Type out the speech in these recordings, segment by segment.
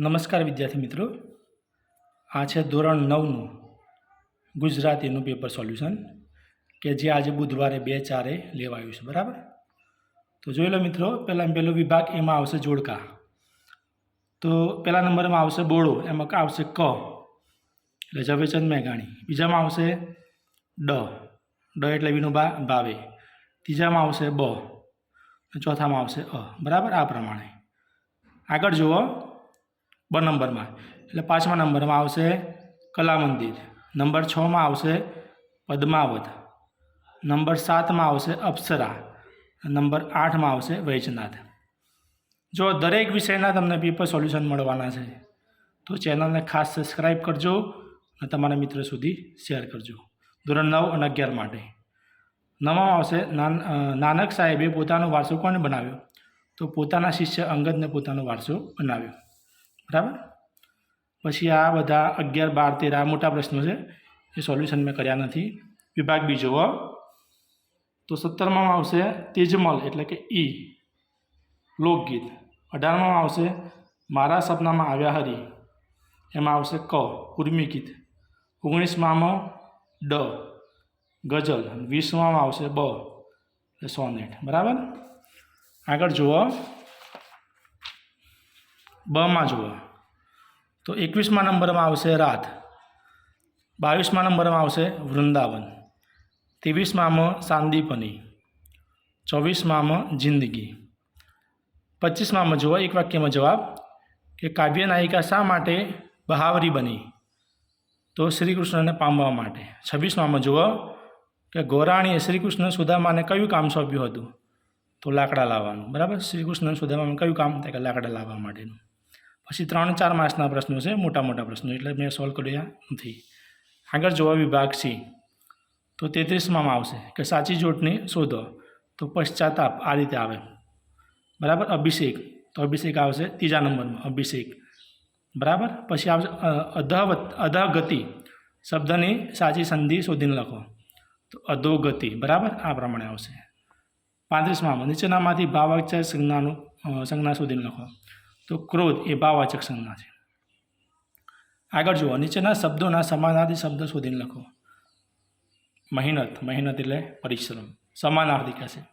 નમસ્કાર વિદ્યાર્થી મિત્રો. આ છે ધોરણ નવનું ગુજરાતીનું પેપર સોલ્યુશન કે જે આજે બુધવારે બે ચારે લેવાયું છે, બરાબર? તો જોઈ લો મિત્રો પહેલાં પહેલો વિભાગ એમાં આવશે જોડકા. તો પહેલા નંબરમાં આવશે બોળો એમાં આવશે ક. એટલે ઝવેચંદ મેઘાણી. બીજામાં આવશે ડ. ડ એટલે વિનોબા ભાવે. ત્રીજામાં આવશે બ. ચોથામાં આવશે અ. બરાબર? આ પ્રમાણે. આગળ જુઓ. બ નંબરમાં એટલે પાંચમા નંબરમાં આવશે કલા મંદિર નંબર છમાં આવશે પદ્માવત. નંબર સાતમાં આવશે અપ્સરા. નંબર આઠમાં આવશે વૈજનાથ. જો દરેક વિષયના તમને પેપર સોલ્યુશન મળવાના છે, તો ચેનલને ખાસ સબસ્ક્રાઈબ કરજો અને તમારા મિત્ર સુધી શેર કરજો. ધોરણ નવ અને અગિયાર માટે. નવમાં આવશે નાનક સાહેબે પોતાનો વારસો કોને બનાવ્યો? તો પોતાના શિષ્ય અંગદને પોતાનો વારસો બનાવ્યો. બરાબર? પછી આ બધા અગિયાર, બાર, તેર આ મોટા પ્રશ્નો છે. એ સોલ્યુશન મેં કર્યા નથી. વિભાગ બી જુઓ. તો સત્તરમાં આવશે તેજમલ એટલે કે ઈ. લોકગીત. અઢારમાં આવશે મારા સપનામાં આવ્યા હરી. એમાં આવશે ક, ઉર્મી ગીત. ઓગણીસમાં ડ, ગઝલ. વીસમાં આવશે બ સોનેટ. બરાબર? આગળ જુઓ. બમાં જુઓ. તો એકવીસમા નંબરમાં આવશે રાત. બાવીસમા નંબરમાં આવશે વૃંદાવન. ત્રેવીસમાં સાંદીપની ચોવીસમાં જિંદગી. પચીસમાં જુઓ, એક વાક્યમાં જવાબ, કે કાવ્ય નાયિકા શા માટે બહાવરી બની? તો શ્રી કૃષ્ણને પામવા માટે. છવ્વીસમાં જુઓ, કે ગોરાણીએ શ્રી કૃષ્ણ સુદામાને કયું કામ સોંપ્યું હતું? તો લાકડા લાવવાનું. બરાબર? શ્રી કૃષ્ણ સુદામાને કયું કામ? કે લાકડા લાવવા માટેનું. પછી ત્રણ ચાર માસના પ્રશ્નો છે, મોટા મોટા પ્રશ્નો, એટલે મેં સોલ્વ કર્યા નથી. આગળ જોવા વિભાગ સી, તો તેત્રીસમાં આવશે કે સાચી જોટને શોધો, તો પશ્ચાતાપ આ રીતે આવે. બરાબર? અભિષેક, તો અભિષેક આવશે ત્રીજા નંબરમાં, અભિષેક. બરાબર? પછી આવશે અધવત, અધગતિ, શબ્દની સાચી સંધિ શોધીને લખો. તો અધોગતિ, બરાબર? આ પ્રમાણે આવશે. પાંત્રીસમાં નીચેનામાંથી ભાવવાચક સંજ્ઞાનું સંજ્ઞા શોધીને લખો. તો ક્રોધ એ ભાવવાચક સંજ્ઞા છે. આગળ જુઓ, નીચેના શબ્દોના સમાનાર્થી શબ્દ શોધીને લખો. મહેનત મહેનત એટલે પરિશ્રમ. સમાનાર્થી કહેશે.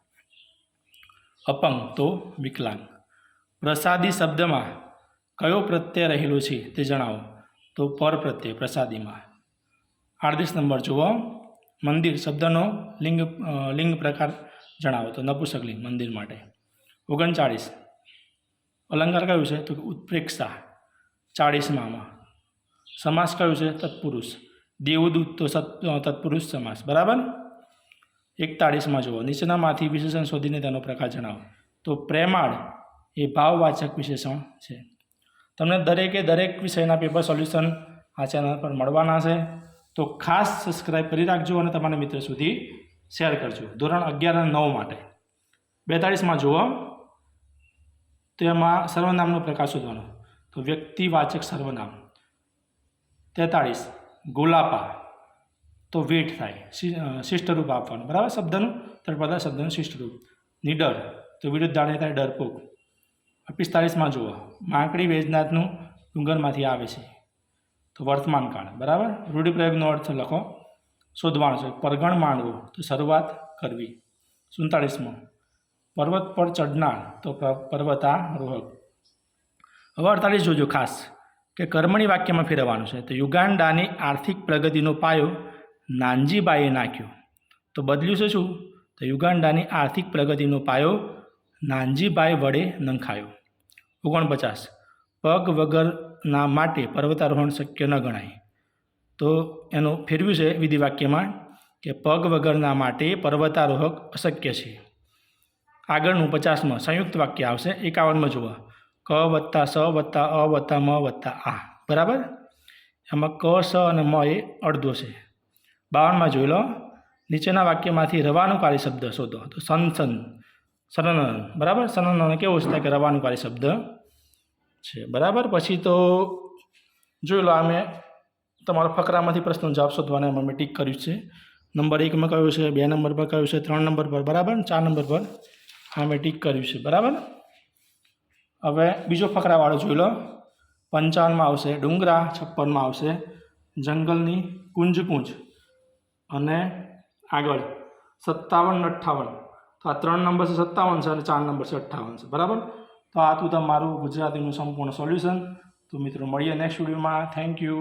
અપંગ તો વિકલાંગ. પ્રસાદી શબ્દમાં કયો પ્રત્યય રહેલો છે તે જણાવો. તો પર પ્રત્યય, પ્રસાદીમાં. આડત્રીસ નંબર જુઓ. મંદિર શબ્દનો લિંગ લિંગ પ્રકાર જણાવો. તો નપુસકલિંગ મંદિર માટે. ઓગણચાળીસ. અલંકાર કયું છે? તો કે ઉત્પ્રેક્ષા, ચાળીસમામાં. સમાસ કયું છે? તત્પુરુષ. દેવદૂત તો તત્પુરુષ સમાસ. બરાબર? એકતાળીસમાં જુઓ. નીચેનામાંથી વિશેષણ શોધીને તેનો પ્રકાર જણાવો. તો પ્રેમાળ એ ભાવવાચક વિશેષણ છે. તમને દરેકે દરેક વિષયના પેપર સોલ્યુશન આ ચેનલ પર મળવાના છે. તો ખાસ સબસ્ક્રાઈબ કરી રાખજો અને તમારા મિત્ર સુધી શેર કરજો. ધોરણ અગિયાર અને નવ માટે. બેતાળીસમાં જુઓ. તો એમાં સર્વનામનો પ્રકાર શોધવાનો. તો વ્યક્તિવાચક સર્વનામ. તેતાળીસ. ગોલાપા તો વેટ થાય. શિષ્ટરૂપ આપવાનું. બરાબર? શબ્દનું તળપદા શબ્દનું શિષ્ટરૂપ. નિડર. તો વિરુદ્ધ દાડે થાય ડરપોક. પિસ્તાળીસમાં જુઓ. માંકડી વેજનાથનું ડુંગરમાંથી આવે છે. તો વર્તમાન કાળ બરાબર? રૂઢિપ્રયોગનો અર્થ લખો. શોધવાનો છે. પરગણ માંડવો. તો શરૂઆત કરવી. સુડતાળીસમાં. પર્વત પર ચડનાર તો પર્વતારોહક. હવે અડતાલીસ જોજો ખાસ, કે કર્મણી વાક્યમાં ફેરવવાનું છે. તો યુગાન્ડાની આર્થિક પ્રગતિનો પાયો નાનજીબાઈએ નાખ્યો. તો બદલ્યું છે શું? તો યુગાન્ડાની આર્થિક પ્રગતિનો પાયો નાનજીબાઈ વડે નંખાયો. ઓગણપચાસ. પગ વગરના માટે પર્વતારોહણ શક્ય ન ગણાય. તો એનું ફેરવ્યું છે વિધિ વાક્યમાં કે પગ વગરના માટે પર્વતારોહક અશક્ય છે. આગળનું પચાસમાં સંયુક્ત વાક્ય આવશે. એકાવનમાં જુઓ. ક વત્તા સ વત્તા અ વત્તા મ વત્તા આ. બરાબર? એમાં ક, સ અને મ એ અડધો છે. બાવનમાં જોઈ લો. નીચેના વાક્યમાંથી રવાનુકારી શબ્દ શોધો. તો સન સન. સનનન. બરાબર? સનનન કેવું છે? કે રવાનુકારી શબ્દ છે. બરાબર? પછી તો જોઈ લો અમે તમારા ફકરામાંથી પ્રશ્નો જવાબ શોધવાના અમે ટીક કર્યું છે. નંબર એકમાં કયું છે? બે નંબર પર કયું છે? ત્રણ નંબર પર. બરાબર? ચાર નંબર પર. મેં ટીક કર્યું છે, બરાબર? હવે બીજો ફકરાવાળો જોઈ લો. પંચાવનમાં આવશે, ડુંગરા છપ્પનમાં આવશે, જંગલની કુંજ કુંજ અને આગળ સત્તાવન અઠ્ઠાવન. તો આ ત્રણ નંબર છે, સત્તાવન છે અને ચાર નંબર છે, અઠ્ઠાવન છે, બરાબર? તો આ હતું તમારું ગુજરાતીનું સંપૂર્ણ સોલ્યુશન. તો મિત્રો, મળીએ નેક્સ્ટ વિડીયોમાં થેન્ક યુ